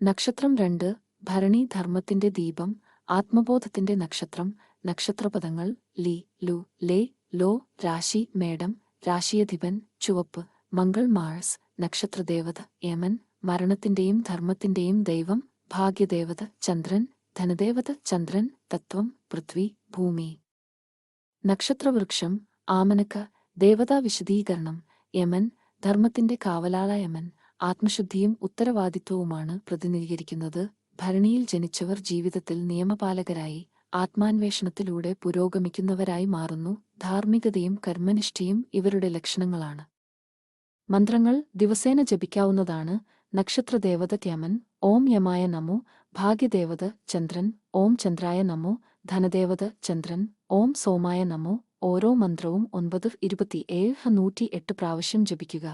നക്ഷത്രം രണ്ട് ഭരണി ധർമ്മത്തിന്റെ ദീപം ആത്മബോധത്തിന്റെ നക്ഷത്രം നക്ഷത്രപദങ്ങൾ ലി ലു ലേ ലോ രാശി മേഡം രാശിയധിപൻ ചുവപ്പ് മംഗൾ മാഴ്സ് നക്ഷത്രദേവത യമൻ മരണത്തിന്റെയും ധർമ്മത്തിന്റെയും ദൈവം ഭാഗ്യദേവത ചന്ദ്രൻ ധനദേവത ചന്ദ്രൻ തത്വം പൃഥ്വി ഭൂമി. നക്ഷത്രവൃക്ഷം ആമനക്ക ദേവതാ വിശദീകരണം യമൻ ധർമ്മത്തിന്റെ കാവലാള യമൻ. ആത്മശുദ്ധിയും ഉത്തരവാദിത്വവുമാണ് പ്രതിനിധീകരിക്കുന്നത്. ഭരണിയിൽ ജനിച്ചവർ ജീവിതത്തിൽ നിയമപാലകരായി ആത്മാന്വേഷണത്തിലൂടെ പുരോഗമിക്കുന്നവരായി മാറുന്നു. ധാർമ്മികതയും കർമ്മനിഷ്ഠയും ഇവരുടെ ലക്ഷണങ്ങളാണ്. മന്ത്രങ്ങൾ ദിവസേന ജപിക്കാവുന്നതാണ്. നക്ഷത്രദേവത ത്യമൻ ഓം യമായ നമോ. ഭാഗ്യദേവത ചന്ദ്രൻ ഓം ചന്ദ്രായ നമോ. ധനദേവത ചന്ദ്രൻ ഓം സോമായ നമോ. ഓരോ മന്ത്രവും ഒൻപത് ഇരുപത്തിയേഴ് നൂറ്റി എട്ട് പ്രാവശ്യം ജപിക്കുക.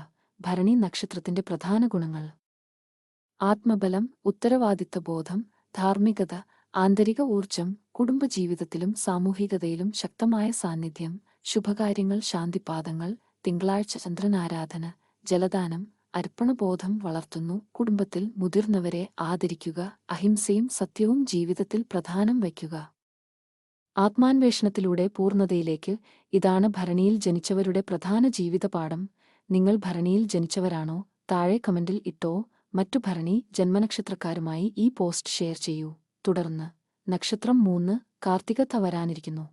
ഭരണി നക്ഷത്രത്തിന്റെ പ്രധാന ഗുണങ്ങൾ. ആത്മബലം ഉത്തരവാദിത്തബോധം ധാർമ്മികത ആന്തരിക ഊർജം കുടുംബജീവിതത്തിലും സാമൂഹികതയിലും ശക്തമായ സാന്നിധ്യം ശുഭകാര്യങ്ങൾ ശാന്തിപാദങ്ങൾ തിങ്കളാഴ്ച ചന്ദ്രനാരാധന ജലദാനം അർപ്പണബോധം വളർത്തുന്നു കുടുംബത്തിൽ മുതിർന്നവരെ ആദരിക്കുക അഹിംസയും സത്യവും ജീവിതത്തിൽ പ്രധാനം വയ്ക്കുക. ആത്മാന്വേഷണത്തിലൂടെ പൂർണതയിലേക്ക് ഇതാണ് ഭരണിയിൽ ജനിച്ചവരുടെ പ്രധാന ജീവിതപാഠം. നിങ്ങൾ ഭരണിയിൽ ജനിച്ചവരാണോ? താഴെ കമന്റിൽ ഇട്ടോ മറ്റു ഭരണി ജന്മനക്ഷത്രക്കാരുമായി ഈ പോസ്റ്റ് ഷെയർ ചെയ്യൂ. തുടർന്ന് നക്ഷത്രം മൂന്ന് കാർത്തിക വരാനിരിക്കുന്നു